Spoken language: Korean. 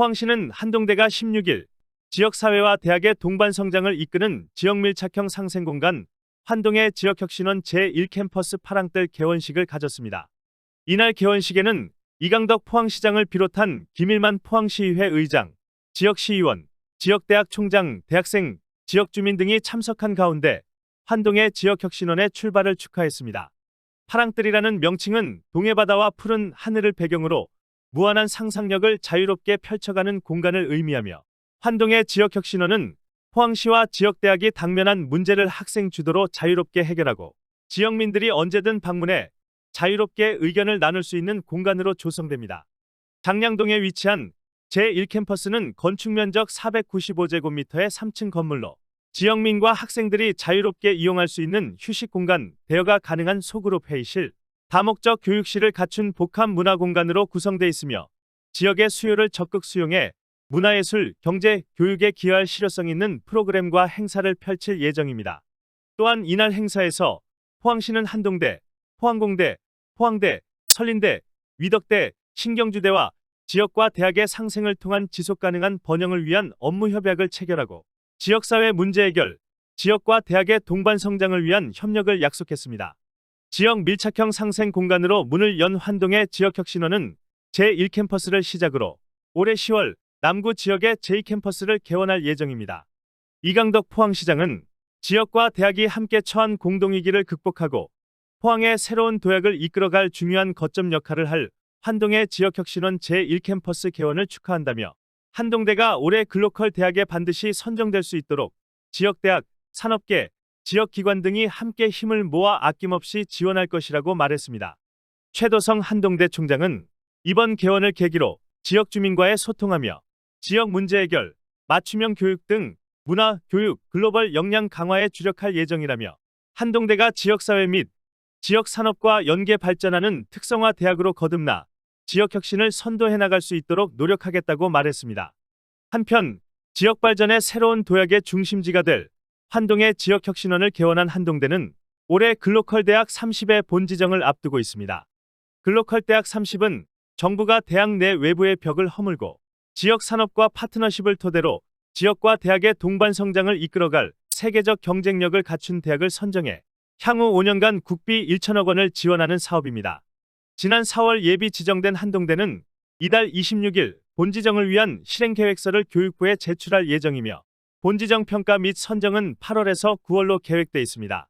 포항시는 한동대가 16일 지역사회와 대학의 동반 성장을 이끄는 지역밀착형 상생공간 환동의 지역혁신원 제1캠퍼스 파랑뜰 개원식을 가졌습니다. 이날 개원식에는 이강덕 포항시장을 비롯한 김일만 포항시의회 의장, 지역시의원, 지역대학 총장, 대학생, 지역주민 등이 참석한 가운데 환동의 지역혁신원의 출발을 축하했습니다. 파랑뜰이라는 명칭은 동해바다와 푸른 하늘을 배경으로 무한한 상상력을 자유롭게 펼쳐가는 공간을 의미하며 환동의 지역혁신원은 포항시와 지역대학이 당면한 문제를 학생 주도로 자유롭게 해결하고 지역민들이 언제든 방문해 자유롭게 의견을 나눌 수 있는 공간으로 조성됩니다. 장량동에 위치한 제1캠퍼스는 건축 면적 495제곱미터의 3층 건물로 지역민과 학생들이 자유롭게 이용할 수 있는 휴식 공간, 대여가 가능한 소그룹 회의실, 다목적 교육실을 갖춘 복합 문화 공간으로 구성돼 있으며 지역의 수요를 적극 수용해 문화예술, 경제, 교육에 기여할 실효성 있는 프로그램과 행사를 펼칠 예정입니다. 또한 이날 행사에서 포항시는 한동대, 포항공대, 포항대, 설린대, 위덕대, 신경주대와 지역과 대학의 상생을 통한 지속가능한 번영을 위한 업무 협약을 체결하고 지역사회 문제 해결, 지역과 대학의 동반 성장을 위한 협력을 약속했습니다. 지역 밀착형 상생 공간으로 문을 연 환동의 지역혁신원은 제1캠퍼스를 시작으로 올해 10월 남구 지역의 제2캠퍼스를 개원할 예정입니다. 이강덕 포항시장은 지역과 대학이 함께 처한 공동위기를 극복하고 포항의 새로운 도약을 이끌어갈 중요한 거점 역할을 할 환동의 지역혁신원 제1캠퍼스 개원을 축하한다며 한동대가 올해 글로컬 대학에 반드시 선정될 수 있도록 지역대학, 산업계, 지역기관 등이 함께 힘을 모아 아낌없이 지원할 것이라고 말했습니다. 최도성 한동대 총장은 이번 개원을 계기로 지역 주민과의 소통하며 지역 문제 해결, 맞춤형 교육 등 문화, 교육, 글로벌 역량 강화에 주력할 예정이라며 한동대가 지역사회 및 지역 산업과 연계 발전하는 특성화 대학으로 거듭나 지역 혁신을 선도해 나갈 수 있도록 노력하겠다고 말했습니다. 한편 지역 발전의 새로운 도약의 중심지가 될 환동의 지역 혁신원을 개원한 한동대는 올해 글로컬 대학 30의 본 지정을 앞두고 있습니다. 글로컬 대학 30은 정부가 대학 내 외부의 벽을 허물고 지역 산업과 파트너십을 토대로 지역과 대학의 동반 성장을 이끌어갈 세계적 경쟁력을 갖춘 대학을 선정해 향후 5년간 국비 1천억 원을 지원하는 사업입니다. 지난 4월 예비 지정된 한동대는 이달 26일 본지정을 위한 실행계획서를 교육부에 제출할 예정이며 본지정 평가 및 선정은 8월에서 9월로 계획돼 있습니다.